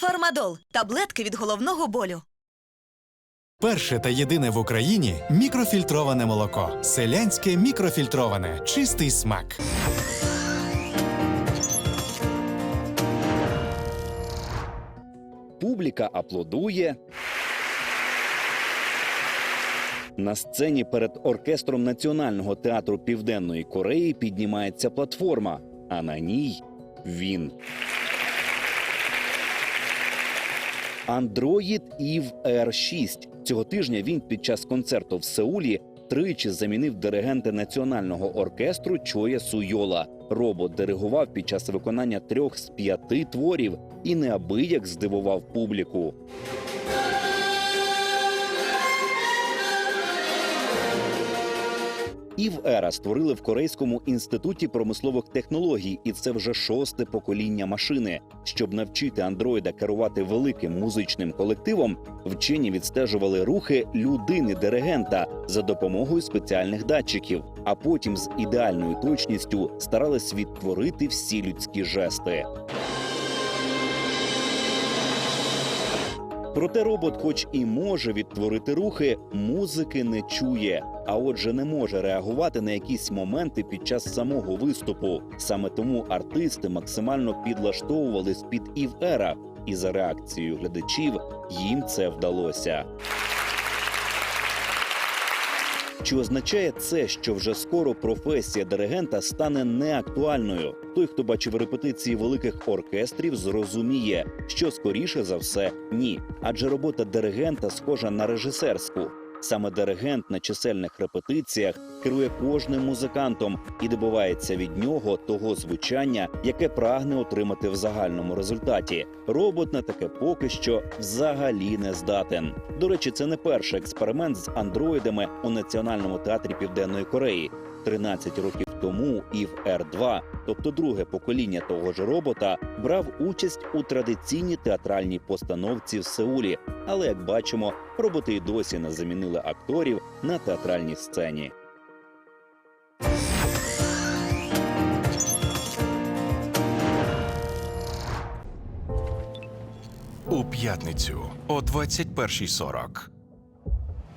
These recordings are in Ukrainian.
Фармадол таблетки від головного болю. Перше та єдине в Україні мікрофільтроване молоко. Селянське мікрофільтроване. Чистий смак. Публіка аплодує. На сцені перед оркестром Національного театру Південної Кореї піднімається платформа, а на ній він. Android Eve R6. Цього тижня він під час концерту в Сеулі тричі замінив диригента національного оркестру Чоя Суйола. Робот диригував під час виконання трьох з п'яти творів і неабияк здивував публіку. Ера створили в Корейському інституті промислових технологій, і це вже шосте покоління машини. Щоб навчити андроїда керувати великим музичним колективом, вчені відстежували рухи людини-диригента за допомогою спеціальних датчиків, а потім з ідеальною точністю старались відтворити всі людські жести. Проте робот, хоч і може відтворити рухи, музики не чує, а отже, не може реагувати на якісь моменти під час самого виступу. Саме тому артисти максимально підлаштовувались під івера, і за реакцією глядачів їм це вдалося. Чи означає це, що вже скоро професія диригента стане неактуальною? Той, хто бачив репетиції великих оркестрів, зрозуміє, що скоріше за все ні. Адже робота диригента схожа на режисерську. Саме диригент на чисельних репетиціях керує кожним музикантом і добивається від нього того звучання, яке прагне отримати в загальному результаті. Робот на таке поки що взагалі не здатен. До речі, це не перший експеримент з андроїдами у національному театрі Південної Кореї. 13 років тому ів Р-2, тобто друге покоління того ж робота, брав участь у традиційній театральній постановці в Сеулі. Але як бачимо, роботи й досі не замінили акторів на театральній сцені. У п'ятницю о 21.40.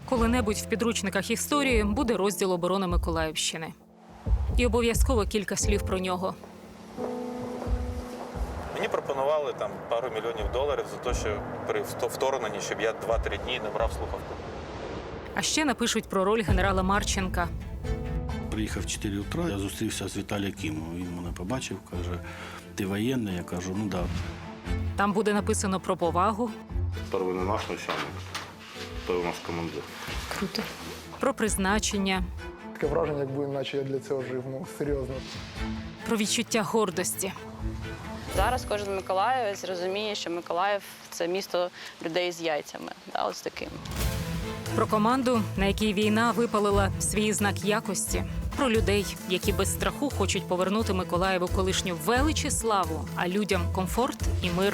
Коли-небудь в підручниках історії буде розділ оборони Миколаївщини. І обов'язково кілька слів про нього. Мені пропонували там пару мільйонів доларів за те, що при вторгненні, щоб я 2-3 дні не брав слухавку. А ще напишуть про роль генерала Марченка. Приїхав в 4 утра, я зустрівся з Віталієм Кімом. Він мене побачив, каже: ти воєнний? Я кажу, ну да. Там буде написано про повагу, Перший не наш начальник, той у нас командир. Круто. про призначення, Таке враження, якби наче я для цього жив. Ну серйозно. про відчуття гордості. Зараз кожен миколаївець розуміє, що Миколаїв це місто людей з яйцями, да, ось таким. Про команду, на якій війна випалила свій знак якості, про людей, які без страху хочуть повернути Миколаєву колишню велич і славу, а людям комфорт і мир.